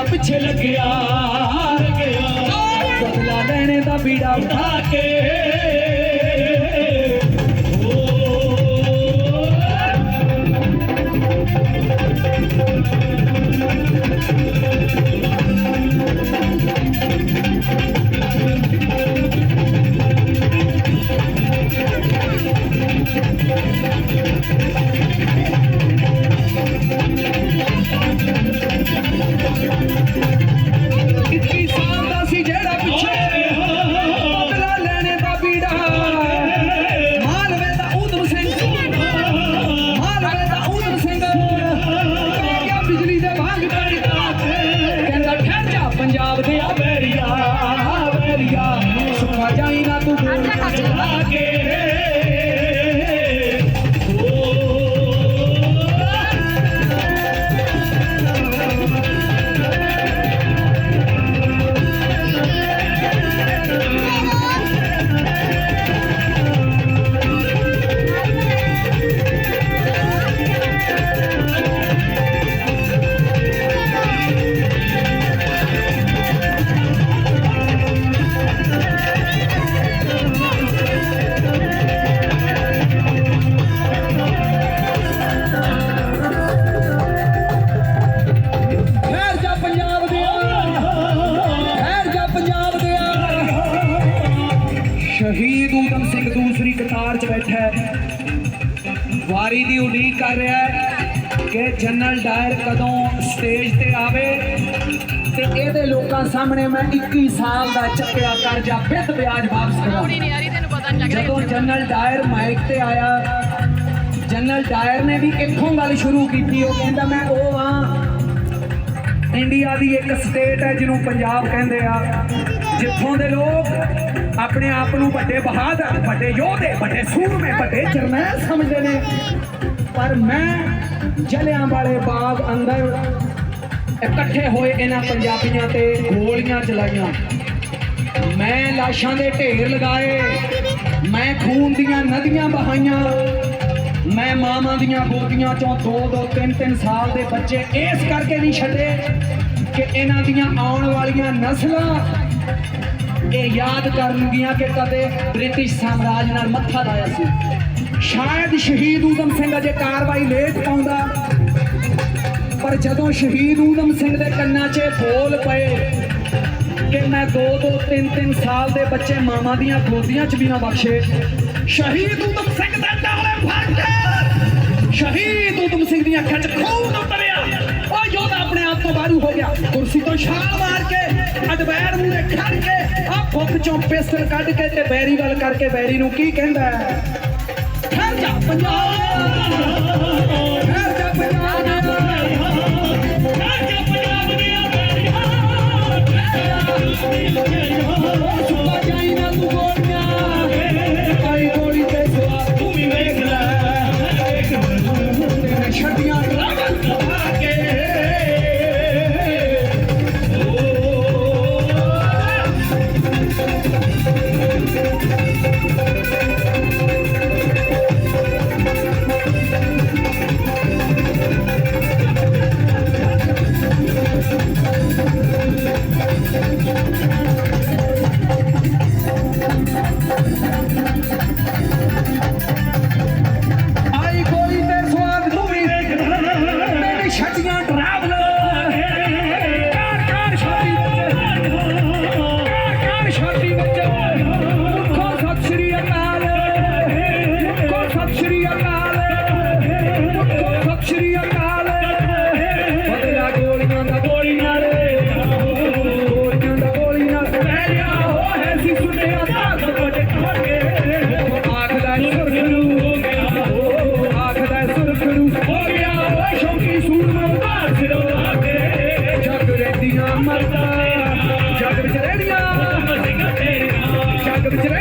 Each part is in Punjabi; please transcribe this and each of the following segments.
ਦਾ ਪਿੱਛੇ ਲੱਗਿਆ ਬਦਲਾ ਲੈਣੇ ਦਾ ਬੀੜਾ ਉਠਾ ਕੇ ਸ਼ਹੀਦ ਊਧਮ ਸਿੰਘ ਦੂਸਰੀ ਕਤਾਰ 'ਚ ਬੈਠਾ ਹੈ। ਵਾਰੀ ਦੀ ਉਡੀਕ ਕਰ ਰਿਹਾ ਹੈ ਕਿ ਜਨਰਲ ਡਾਇਰ ਕਦੋਂ ਸਟੇਜ ਤੇ ਆਵੇ ਤੇ ਇਹਦੇ ਲੋਕਾਂ ਸਾਹਮਣੇ ਮੈਂ 21 ਸਾਲ ਦਾ ਚੱਕਿਆ ਕਰਜ਼ਾ ਬਿੱਧ ਵਿਆਜ ਵਾਪਸ ਕਰਾਂ ਕੁੜੀ ਨਹੀਂ ਆ ਰਹੀ ਤੈਨੂੰ ਪਤਾ ਨਹੀਂ ਲੱਗ ਜਦੋਂ ਜਨਰਲ ਡਾਇਰ ਮਾਈਕ ਤੇ ਆਇਆ ਜਨਰਲ ਡਾਇਰ ਨੇ ਵੀ ਇੱਥੋਂ ਗੱਲ ਸ਼ੁਰੂ ਕੀਤੀ ਉਹ ਕਹਿੰਦਾ ਮੈਂ ਉਹ ਆ ਇੰਡੀਆ ਦੀ ਇੱਕ ਸਟੇਟ ਹੈ ਜਿਹਨੂੰ ਪੰਜਾਬ ਕਹਿੰਦੇ ਆ ਜਿੱਥੋਂ ਦੇ ਲੋਕ ਆਪਣੇ ਆਪ ਨੂੰ ਵੱਡੇ ਬਹਾਦਰ, ਵੱਡੇ ਯੋਧੇ, ਵੱਡੇ ਸੂਰਮੇ, ਵੱਡੇ ਜਰਨੈਲ ਸਮਝਦੇ ਨੇ। ਪਰ ਮੈਂ ਜਲਿਆਂ ਵਾਲੇ ਬਾਗ ਅੰਦਰ ਇਕੱਠੇ ਹੋਏ ਇਹਨਾਂ ਪੰਜਾਬੀਆਂ ਤੇ ਗੋਲੀਆਂ ਚਲਾਈਆਂ। ਮੈਂ ਲਾਸ਼ਾਂ ਦੇ ਢੇਰ ਲਗਾਏ, ਮੈਂ ਖੂਨ ਦੀਆਂ ਨਦੀਆਂ ਬਹਾਈਆਂ, ਮੈਂ ਮਾਵਾਂ ਦੀਆਂ ਗੋਦੀਆਂ ਚੋਂ ਦੋ ਦੋ, ਤਿੰਨ ਤਿੰਨ ਸਾਲ ਦੇ ਬੱਚੇ ਇਸ ਕਰਕੇ ਨਹੀਂ ਛੱਡੇ ਕਿ ਇਹਨਾਂ ਦੀਆਂ ਆਉਣ ਵਾਲੀਆਂ ਨਸਲਾਂ ਇਹ ਯਾਦ ਕਰਨਗੀਆਂ ਕਿ ਕਦੇ ਬ੍ਰਿਟਿਸ਼ ਸਾਮਰਾਜ ਨਾਲ ਮੱਥਾ ਲਾਇਆ ਸੀ। ਸ਼ਾਇਦ ਸ਼ਹੀਦ ਊਧਮ ਸਿੰਘ ਅਜੇ ਕਾਰਵਾਈ ਲੇਟ ਪਾਉਂਦਾ, ਪਰ ਜਦੋਂ ਸ਼ਹੀਦ ਊਧਮ ਸਿੰਘ ਦੇ ਕੰਨਾਂ 'ਚ ਬੋਲ ਪਏ ਕਿ ਮੈਂ ਦੋ ਦੋ, ਤਿੰਨ ਤਿੰਨ ਸਾਲ ਦੇ ਬੱਚੇ ਮਾਮਾ ਦੀਆਂ ਗੋਦੀਆਂ 'ਚ ਵੀ ਨਾ ਬਖਸ਼ੇ, ਸ਼ਹੀਦ ਊਧਮ ਸਿੰਘ ਦੇ ਡਾਲੇ ਫੜ ਕੇ, ਸ਼ਹੀਦ ਊਧਮ ਸਿੰਘ ਦੀਆਂ ਅੱਖਾਂ 'ਚ ਖੂਨ ਉਤਰਿਆ। ਉਹ ਬਾਹਰ ਹੋ ਗਿਆ। ਕੁਰਸੀ ਤੋਂ ਛਾਲ ਮਾਰ ਕੇ ਅਦਬੈਰ ਮੂਰੇ ਖੜ ਕੇ ਆ ਫੁੱਕ ਚੋਂ ਪਿਸਤਲ ਕੱਢ ਕੇ ਤੇ ਬੈਰੀ ਵੱਲ ਕਰਕੇ ਬੈਰੀ ਨੂੰ ਕੀ ਕਹਿੰਦਾ ਹੈ? ਠਹਿਰ ਜਾ ਪੰਜਾਬ! ਠਹਿਰ ਜਾ ਪੰਜਾਬ! ਸੁੱਕਾ ਜਾਈ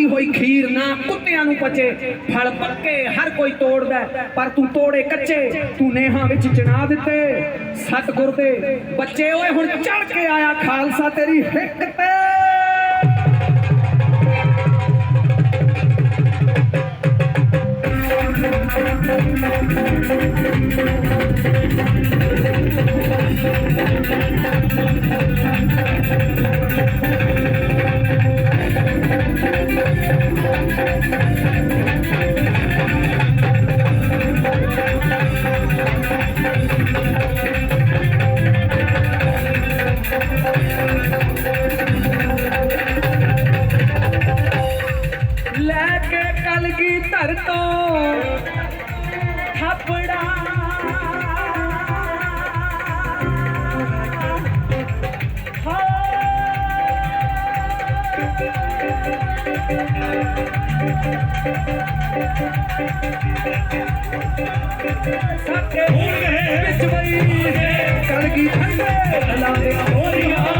ਖਾਦੀ ਹੋਈ ਖੀਰ ਨਾ ਕੁੱਤਿਆਂ ਨੂੰ ਪਚੇ। ਫਲ ਪੱਕੇ, ਹਰ ਕੋਈ ਤੋੜਦਾ ਪਰ ਤੂੰ ਤੋੜੇ ਕੱਚੇ। ਤੂੰ ਨੇਹਾਂ ਵਿੱਚ ਚਣਾ ਦਿੱਤੇ। ਸਤਿਗੁਰ ਦੇ ਬੱਚੇ ਓਏ, ਹੁਣ ਚੜ ਕੇ ਆਇਆ ਖਾਲਸਾ ਤੇਰੀ ਹਿੱਕ ਤੇ। ਲੈ ਸੱਕੇ ਵਿੱਚ ਵਈ ਕਲਗੀ ਠੰਡੇ। ਲਾਗੇ ਹੋਰੀਆਂ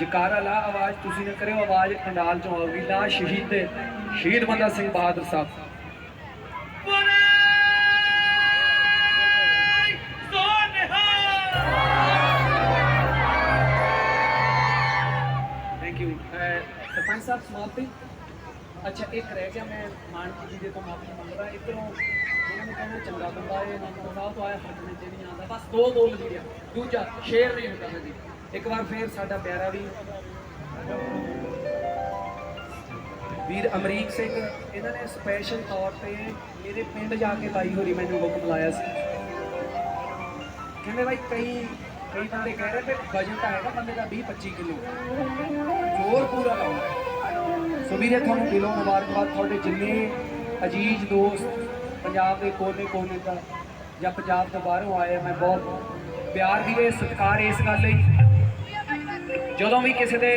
ਜਕਾਰਾ ਲਾ ਆਵਾਜ਼ ਤੁਸੀਂ ਨਾ ਕਰਿਓ ਆਵਾਜ਼ ਖੰਡਾਲ ਚੋਂ ਆਉਗੀ। ਲਾ ਸ਼ਹੀਦ ਦੇ ਸ਼ਹੀਦ ਬੰਦਾ ਸਿੰਘ ਬਹਾਦਰ ਸਾਹਿਬ। ਥੈਂਕ ਯੂ ਸਰਪੰਚ ਸਾਹਿਬ ਸਮਾਪਤੀ ਅੱਛਾ ਇੱਕ ਰਹਿ ਗਿਆ ਮੈਂ ਮਾਨਕੀ ਜੀ ਦੇ ਤੋਂ ਮਾਫੀ ਮੰਗਦਾ ਇੱਧਰੋਂ ਇਹਨਾਂ ਨੂੰ ਕਹਿੰਦਾ ਚੰਗਾ ਬੰਦਾ ਇਹ ਨੰਬਰ ਸਾਹਿਬ ਤੋਂ ਆਇਆ ਹੱਥ ਵਿੱਚ ਨਹੀਂ ਆਉਂਦਾ। ਬਸ ਦੋ ਬੋਲ ਜੀ ਆ ਦੂਜਾ ਸ਼ੇਰ ਨਹੀਂ ਹੁੰਦਾ ਜੀ ਇੱਕ ਵਾਰ ਫੇਰ ਸਾਡਾ ਪਿਆਰਾ ਵੀ ਵੀਰ ਅਮਰੀਕ ਸਿੰਘ, ਇਹਨਾਂ ਨੇ ਸਪੈਸ਼ਲ ਤੌਰ ਤੇ ਮੇਰੇ ਪਿੰਡ ਜਾ ਕੇ ਲਾਈ ਹੋਰੀ ਮੈਨੂੰ ਹੁਕਮ ਲਾਇਆ ਸੀ। ਕਹਿੰਦੇ ਬਾਈ ਕਈ ਕਈ ਬੰਦੇ ਕਹਿ ਰਹੇ ਤੇ ਵਜਨ ਤਾਂ ਹੈਗਾ ਬੰਦੇ ਦਾ 20 25 ਕਿਲੋ। ਜ਼ੋਰ ਪੂਰਾ ਲਾਉਣਾ। ਸੋ ਵੀਰੇ, ਤੁਹਾਨੂੰ ਦਿਲੋਂ ਮੁਬਾਰਕਬਾਦ। ਤੁਹਾਡੇ ਜਿੰਨੇ ਅਜੀਜ਼ ਦੋਸਤ ਪੰਜਾਬ ਦੇ ਕੋਨੇ ਕੋਨੇ ਦਾ ਜਾਂ ਪੰਜਾਬ ਤੋਂ ਬਾਹਰੋਂ ਆਏ ਮੈਂ ਬਹੁਤ ਪਿਆਰ ਵੀ ਇਹ ਸਤਿਕਾਰ ਇਸ ਗੱਲ ਲਈ। ਜਦੋਂ ਵੀ ਕਿਸੇ ਦੇ